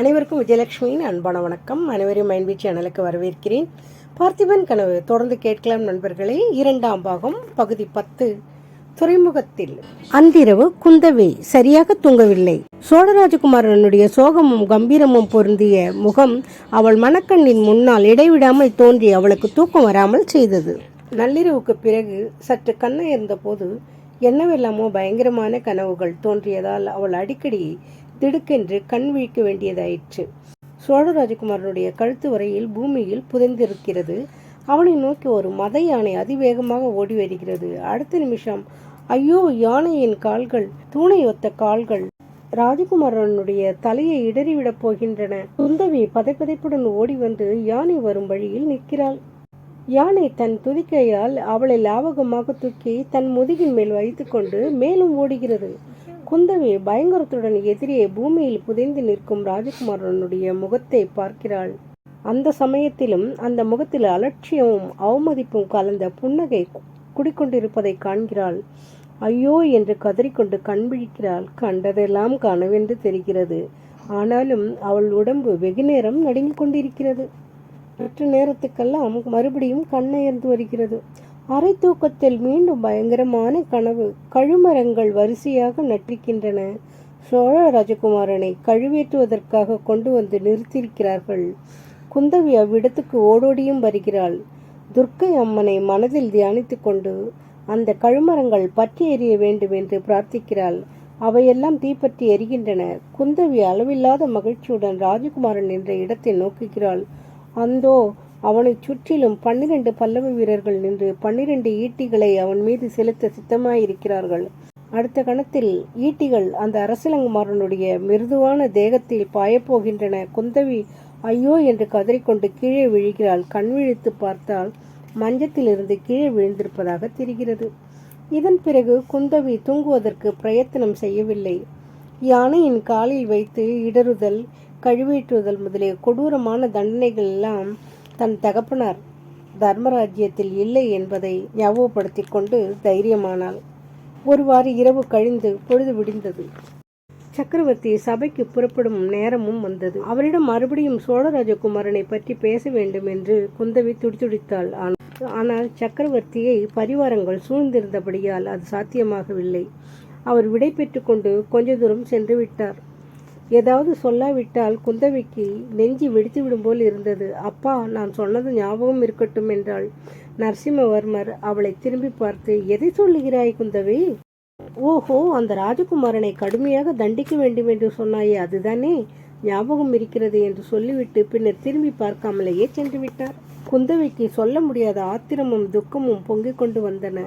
அனைவருக்கும் விஜயலட்சுமியின் அன்பான வணக்கம். அனைவரையும் மைன்பி சேனலுக்கு வரவேற்கிறேன். பார்த்திபன் கனவு தொடர்ந்து கேட்கலாம் நண்பர்களே. இரண்டாம் பாகம் பகுதி பத்து துறைமுகத்தில். அந்திரவு குந்தவை சரியாக தூங்கவில்லை. சோழராஜகுமாரனுடைய சோகமும் கம்பீரமும் பொருந்திய முகம் அவள் மனக்கண்ணின் முன்னால் இடைவிடாமல் தோன்றி அவளுக்கு தூக்கம் வராமல் செய்தது. நள்ளிரவுக்கு பிறகு சற்று கண்ணை இருந்தபோது என்னவெல்லாமோ பயங்கரமான கனவுகள் தோன்றியதால் அவள் அடிக்கடி திடுக்கென்று கண் விழிக்க வேண்டியதாயிற்று. சோழ ராஜகுமாரனுடைய கழுத்து வரையில் பூமியில் புதைந்திருக்கிறது. அவனை நோக்கி ஒரு மத யானை அதிவேகமாக ஓடி வருகிறது. அடுத்த நிமிஷம் ஐயோ யானையின் கால்கள் தூணை ஒத்த கால்கள். ராஜகுமாரனுடைய தலையை இடறிவிடப் போகின்றன. குந்தவி பதைப்பதைப்புடன் ஓடி வந்து யானை வரும் வழியில் நிற்கிறாள். யானை தன் துதிக்கையால் அவளை லாவகமாக தூக்கி தன் முதுகின் மேல் வைத்துக்கொண்டு மேலும் ஓடுகிறது. குந்தவி பயங்கரத்துடன் எதிரே பூமியில் புதைந்து நிற்கும் ராஜகுமாரனுடைய முகத்தை பார்க்கிறாள். அந்த சமயத்திலும் அந்த முகத்தில் அலட்சியமும் அவமதிப்பும் கலந்த புன்னகை குடிக்கொண்டிருப்பதை காண்கிறாள். ஐயோ என்று கதறிக்கொண்டு கண் விழிக்கிறாள். கண்டதெல்லாம் கனவென்று தெரிகிறது. ஆனாலும் அவள் உடம்பு வெகுநேரம் நடுங்கிக் கொண்டிருக்கிறது. சற்று நேரத்துக்கெல்லாம் மறுபடியும் கண்ணயர்ந்து வருகிறது. அரை தூக்கத்தில் மீண்டும் பயங்கரமான கனவு. கழுமரங்கள் வரிசையாக நட்டிருக்கின்றன. சோழ ராஜகுமாரனை கழுவேற்றுவதற்காக கொண்டு வந்து நிறுத்தியிருக்கிறார்கள். குந்தவி அவ்விடத்துக்கு ஓடோடியும் வருகிறாள். துர்க்கை அம்மனை மனதில் தியானித்து கொண்டு அந்த கழுமரங்கள் பற்றி எரிய வேண்டும் என்று பிரார்த்திக்கிறாள். அவையெல்லாம் தீப்பற்றி எரிகின்றன. குந்தவி அளவில்லாத மகிழ்ச்சியுடன் ராஜகுமாரன் என்ற இடத்தை நோக்குகிறாள். அந்தோ அவனைச் சுற்றிலும் பன்னிரண்டு பல்லவ வீரர்கள் நின்று பன்னிரண்டு ஈட்டிகளை அவன் மீது செலுத்த சித்தமாயிருக்கிறார்கள். அடுத்த கணத்தில் ஈட்டிகள் அந்த அரசலங்குமாரனுடைய மிருதுவான தேகத்தில் பாயப்போகின்றன. குந்தவி ஐயோ என்று கதறிக்கொண்டு கீழே விழுகிறாள். கண் விழித்து பார்த்தால் மஞ்சத்திலிருந்து கீழே விழுந்திருப்பதாக தெரிகிறது. இதன் பிறகு குந்தவி தூங்குவதற்கு பிரயத்தனம் செய்யவில்லை. யானையின் காலில் வைத்து இடறுதல் கழுவேற்றுதல் முதலிய கொடூரமான தண்டனைகள் எல்லாம் தன் தகப்பனார் தர்மராஜ்யத்தில் இல்லை என்பதை ஞாபகப்படுத்தி கொண்டு தைரியமானாள். ஒருவாறு இரவு கழிந்து பொழுது விடிந்தது. சக்கரவர்த்தி சபைக்கு புறப்படும் நேரமும் வந்தது. அவரிடம் மறுபடியும் சோழராஜகுமாரனை பற்றி பேச வேண்டும் என்று குந்தவி துடித்துடித்தாள் ஆனால் சக்கரவர்த்தியை பரிவாரங்கள் சூழ்ந்திருந்தபடியால் அது சாத்தியமாகவில்லை. அவர் விடை பெற்றுக்கொண்டு கொஞ்ச தூரம் சென்று விட்டார். ஏதாவது சொல்லாவிட்டால் குந்தவிக்கு நெஞ்சி வெடித்துவிடும் போல் இருந்தது. அப்பா நான் சொன்னது ஞாபகம் இருக்கட்டும் என்றாள். நரசிம்மவர்மர் அவளை திரும்பி பார்த்து எதை சொல்லுகிறாய் குந்தவி? ஓஹோ அந்த ராஜகுமாரனை கடுமையாக தண்டிக்க வேண்டும் என்று சொன்னாயே அதுதானே? ஞாபகம் இருக்கிறது என்று சொல்லிவிட்டு பின்னர் திரும்பி பார்க்காமலேயே சென்று விட்டார் குந்தவிக்கு சொல்ல முடியாத ஆத்திரமும் துக்கமும் பொங்கிக் கொண்டு வந்தன.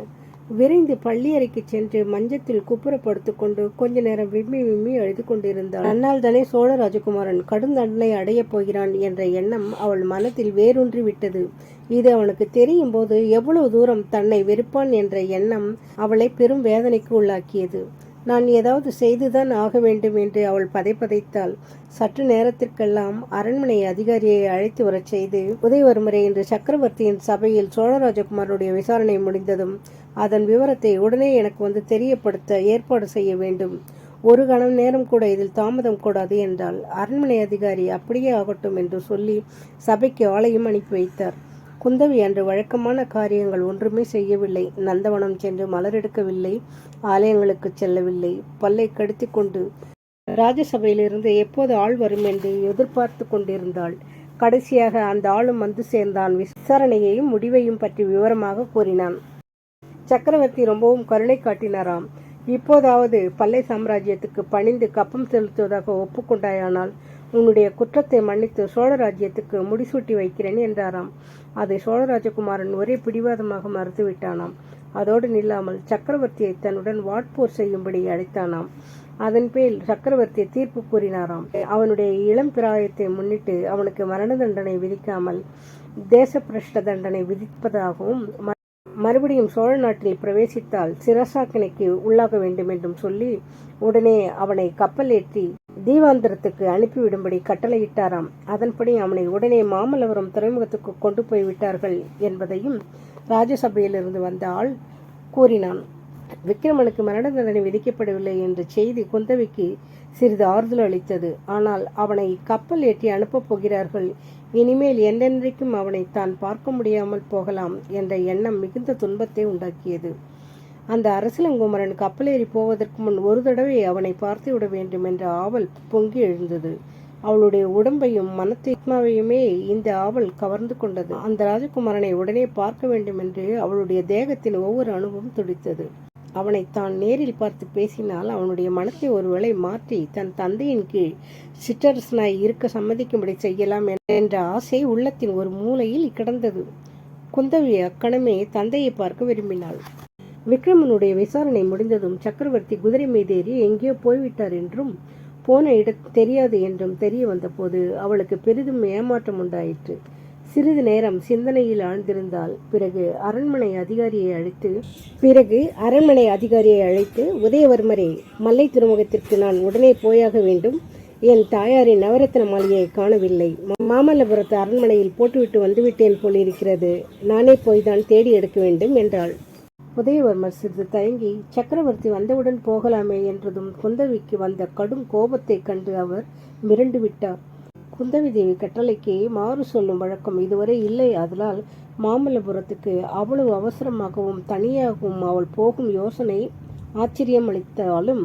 விரைந்து பள்ளியறைக்கு சென்று மஞ்சத்தில் குப்புறப்படுத்து கொண்டு கொஞ்ச நேரம் விம்மி விம்மி அழுது கொண்டிருந்தாள் அன்னால் தானே சோழ ராஜகுமாரன் கடும் தண்டனை அடையப் போகிறான் என்ற எண்ணம் அவள் மனத்தில் வேரூன்றி விட்டது. இது அவனுக்கு தெரியும் போது எவ்வளவு தூரம் தன்னை வெறுப்பான் என்ற எண்ணம் அவளை பெரும் வேதனைக்கு உள்ளாக்கியது. நான் ஏதாவது செய்துதான் ஆக வேண்டும் என்று அவள் பதைப்பதைத்தாள் சற்று நேரத்திற்கெல்லாம் அரண்மனை அதிகாரியை அழைத்து வரச் செய்து உதயவர்முறை என்று சக்கரவர்த்தியின் சபையில் சோழராஜகுமாரனுடைய விசாரணை முடிந்ததும் அதன் விவரத்தை உடனே எனக்கு வந்து தெரியப்படுத்த ஏற்பாடு செய்ய வேண்டும். ஒரு கணம் நேரம் கூட இதில் தாமதம் கூடாது என்றால் அரண்மனை அதிகாரி அப்படியே ஆகட்டும் என்று சொல்லி சபைக்கு ஆளையும் அனுப்பி வைத்தார். குந்தவி அன்று வழக்கமான காரியங்கள் ஒன்றுமே செய்யவில்லை. நந்தவனம் சென்று மலர் எடுக்கவில்லை. ஆலயங்களுக்கு செல்லவில்லை. பல்லை கடித்து கொண்டு ராஜசபையிலிருந்து எப்போது ஆள் வரும் என்று எதிர்பார்த்து கொண்டிருந்தாள். கடைசியாக அந்த ஆளும் வந்து சேர்ந்தான். விசாரணையையும் முடிவையும் பற்றி விவரமாக கூறினான். சக்கரவர்த்தி ரொம்பவும் கருணை காட்டினாராம். இப்போதாவது பல்லை சாம்ராஜ்யத்துக்கு பணிந்து கப்பம் செலுத்துவதாக ஒப்புக்கொண்டாயானால் உன்னுடைய குற்றத்தை மன்னித்து சோழ ராஜ்யத்துக்கு முடிசூட்டி வைக்கிறேன் என்றாராம். அதை சோழராஜகுமாரன் ஒரே பிடிவாதமாக மறுத்துவிட்டானாம். அதோடு நில்லாமல் சக்கரவர்த்தியை தன்னுடன் வாட்போர் செய்யும்படி அழைத்தானாம். அதன் பேர் சக்கரவர்த்தி தீர்ப்பு கூறினாராம். அவனுடைய இளம் பிராயத்தை முன்னிட்டு அவனுக்கு மரண தண்டனை விதிக்காமல் தேச பிரஷ்ட தண்டனை விதிப்பதாகவும் மறுபடியும் சோழ நாட்டில் பிரவேசித்தால் சிரசாக்கினைக்கு உள்ளாக வேண்டும் என்றும் சொல்லி உடனே அவனை கப்பல் ஏற்றி தீவாந்திரத்துக்கு அனுப்பிவிடும்படி கட்டளையிட்டாராம். அதன்படி அவனை உடனே மாமல்லபுரம் துறைமுகத்துக்கு கொண்டு போய் விட்டார்கள் என்பதையும் ராஜசபையிலிருந்து வந்த ஆள் கூறினான். விக்ரமனுக்கு மரண தண்டனை விதிக்கப்படவில்லை என்ற செய்தி குந்தவிக்கு சிறிது ஆறுதல் அளித்தது. ஆனால் அவனை கப்பல் ஏற்றி அனுப்பப் போகிறார்கள் இனிமேல் என்றென்றைக்கும் அவனை தான் பார்க்க முடியாமல் போகலாம் என்ற எண்ணம் மிகுந்த துன்பத்தை உண்டாக்கியது. அந்த அரசலங்குமரன் கப்பலேறி போவதற்கு முன் ஒரு தடவை அவனை பார்த்து விட வேண்டும் என்ற ஆவல் பொங்கி எழுந்தது. அவளுடைய உடம்பையும் மனத்தித்மாவையுமே இந்த ஆவல் கவர்ந்து கொண்டது. அந்த ராஜகுமாரனை உடனே பார்க்க வேண்டும் என்று அவளுடைய தேகத்தின் ஒவ்வொரு அணுவும் துடித்தது. அவனை தான் நேரில் பார்த்து பேசினால் அவனுடைய மனத்தை ஒருவேளை மாற்றி தன் தந்தையின் கீழ் சிற்றரசனாய் இருக்க சம்மதிக்கும்படி செய்யலாம் என்ற ஆசை உள்ளத்தின் ஒரு மூலையில் கிடந்தது. குந்தவி அக்கணமே தந்தையை பார்க்க விரும்பினாள். விக்ரமனுடைய விசாரணை முடிந்ததும் சக்கரவர்த்தி குதிரை மீதேறி எங்கேயோ போய்விட்டார் என்றும் போன இடம் தெரியாது என்றும் தெரிய வந்தபோது அவளுக்கு பெரிதும் ஏமாற்றம் உண்டாயிற்று. சிறிது நேரம் சிந்தனையில் ஆழ்ந்திருந்தால் பிறகு அரண்மனை அதிகாரியை அழைத்து பிறகு அரண்மனை அதிகாரியை அழைத்து உதயவர்மரே மல்லை துறைமுகத்திற்கு நான் உடனே போயாக வேண்டும். என் தாயாரின் நவரத்ன மாளிகையை காணவில்லை. மாமல்லபுரத்து அரண்மனையில் போட்டுவிட்டு வந்துவிட்டேன் போலிருக்கிறது. நானே போய்தான் தேடி எடுக்க வேண்டும் என்றாள். உதயவர்மர் சிறிது தயங்கி சக்கரவர்த்தி வந்தவுடன் போகலாமே என்றதும் குந்தவிக்கு வந்த கடும் கோபத்தைக் கண்டு அவர் மிரண்டு விட்டார். குந்தவி தேவி கட்டளைக்கு மாறு சொல்லும் வழக்கம் இதுவரை இல்லை. அதனால் மாமல்லபுரத்துக்கு அவ்வளவு அவசரமாகவும் தனியாகவும் அவள் போகும் யோசனை ஆச்சரியம் அளித்தாலும்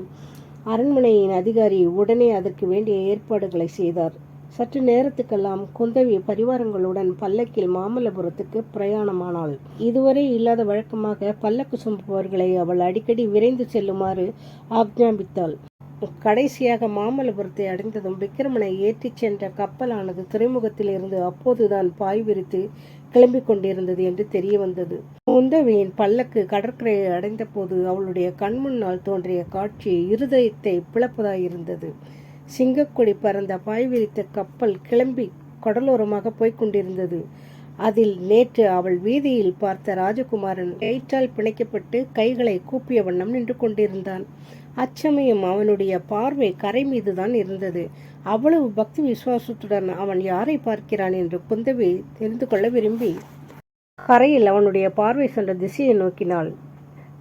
அரண்மனையின் அதிகாரி உடனே அதற்கு வேண்டிய ஏற்பாடுகளை செய்தார். சற்று நேரத்துக்கெல்லாம் குந்தவி பரிவாரங்களுடன் பல்லக்கில் மாமல்லபுரத்துக்கு பிரயாணமானாள். இதுவரை இல்லாத வழக்கமாக பல்லக்கு சுமப்பவர்களை அவள் அடிக்கடி விரைந்து செல்லுமாறு ஆக்ஞாபித்தாள். கடைசியாக மாமல்லபுரத்தை அடைந்ததும் விக்கிரமனை ஏற்றிச் சென்ற கப்பலானது துறைமுகத்தில் இருந்து அப்போதுதான் பாய் விரித்து கிளம்பிக் கொண்டிருந்தது என்று தெரிய வந்தது. குந்தவியின் பல்லக்கு கடற்கரையை அடைந்த போது அவளுடைய கண்முன்னால் தோன்றிய காட்சி இருதயத்தை பிளப்பதாயிருந்தது. சிங்கக்கொடி பறந்த பாய் விரித்த கப்பல் கிளம்பி கடலோரமாக போய்க் கொண்டிருந்தது. அதில் நேற்று அவள் வீதியில் பார்த்த ராஜகுமாரன் கயிற்றால் பிணைக்கப்பட்டு கைகளை கூப்பிய வண்ணம் நின்று கொண்டிருந்தான். அச்சமயம் அவனுடைய பார்வை கரை மீதுதான் இருந்தது. அவ்வளவு பக்தி விசுவாசத்துடன் அவன் யாரை பார்க்கிறான் என்று குந்தவி தெரிந்து கொள்ள விரும்பி கரையில் அவனுடைய பார்வை சென்ற திசையை நோக்கினாள்.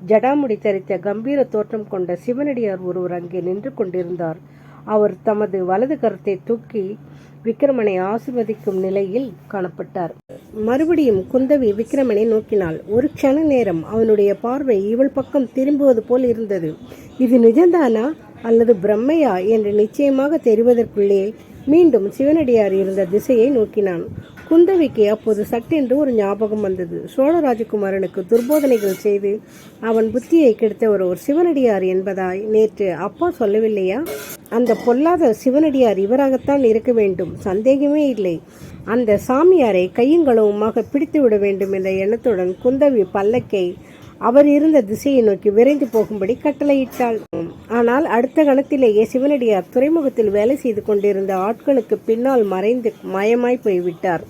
ஜடாமுடி தரித்த கம்பீர தோற்றம் கொண்ட சிவனடியார் ஒருவர் அங்கே நின்று கொண்டிருந்தார். அவர் தமது வலது கருத்தை தூக்கி விக்ரமனை ஆசிர்வதிக்கும் நிலையில் காணப்பட்டார். மறுபடியும் குந்தவி விக்ரமனை நோக்கினாள். ஒரு க்ஷண நேரம் அவனுடைய பார்வை இவள் பக்கம் திரும்புவது போல் இருந்தது. இது நிஜந்தானா அல்லது பிரம்மையா என்று நிச்சயமாக தெரிவதற்குள்ளே மீண்டும் சிவனடியார் இருந்த திசையை நோக்கினான். குந்தவிக்கு அப்போது சட்டென்று ஒரு ஞாபகம் வந்தது. சோழ ராஜகுமாரனுக்கு துர்போதனைகள் செய்து அவன் புத்தியை கெடுத்தவர் ஒரு சிவனடியார் என்பதாய் நேற்று அப்பா சொல்லவில்லையா? அந்த பொல்லாத சிவனடியார் இவராகத்தான் இருக்க வேண்டும். சந்தேகமே இல்லை. அந்த சாமியாரை கையுங்களவுமாக பிடித்து விட வேண்டும் என்ற எண்ணத்துடன் குந்தவி பல்லக்கை அவர் இருந்த திசையை நோக்கி விரைந்து போகும்படி கட்டளையிட்டாள். ஆனால் அடுத்த கணத்திலேயே சிவனடியார் துறைமுகத்தில் வேலை செய்து கொண்டிருந்த ஆட்களுக்கு பின்னால் மறைந்து மயமாய் போய்விட்டார்.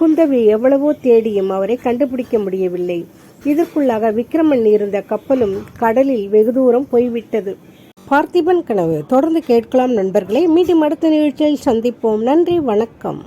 குந்தவி எவ்வளவோ தேடியும் அவரை கண்டுபிடிக்க முடியவில்லை. இதற்குள்ளாக விக்ரமன் இருந்த கப்பலும் கடலில் வெகு தூரம் போய்விட்டது. பார்த்திபன் கனவு. தொடர்ந்து கேட்கலாம் நண்பர்களே. மீண்டும் அடுத்த நிகழ்ச்சியில் சந்திப்போம். நன்றி. வணக்கம்.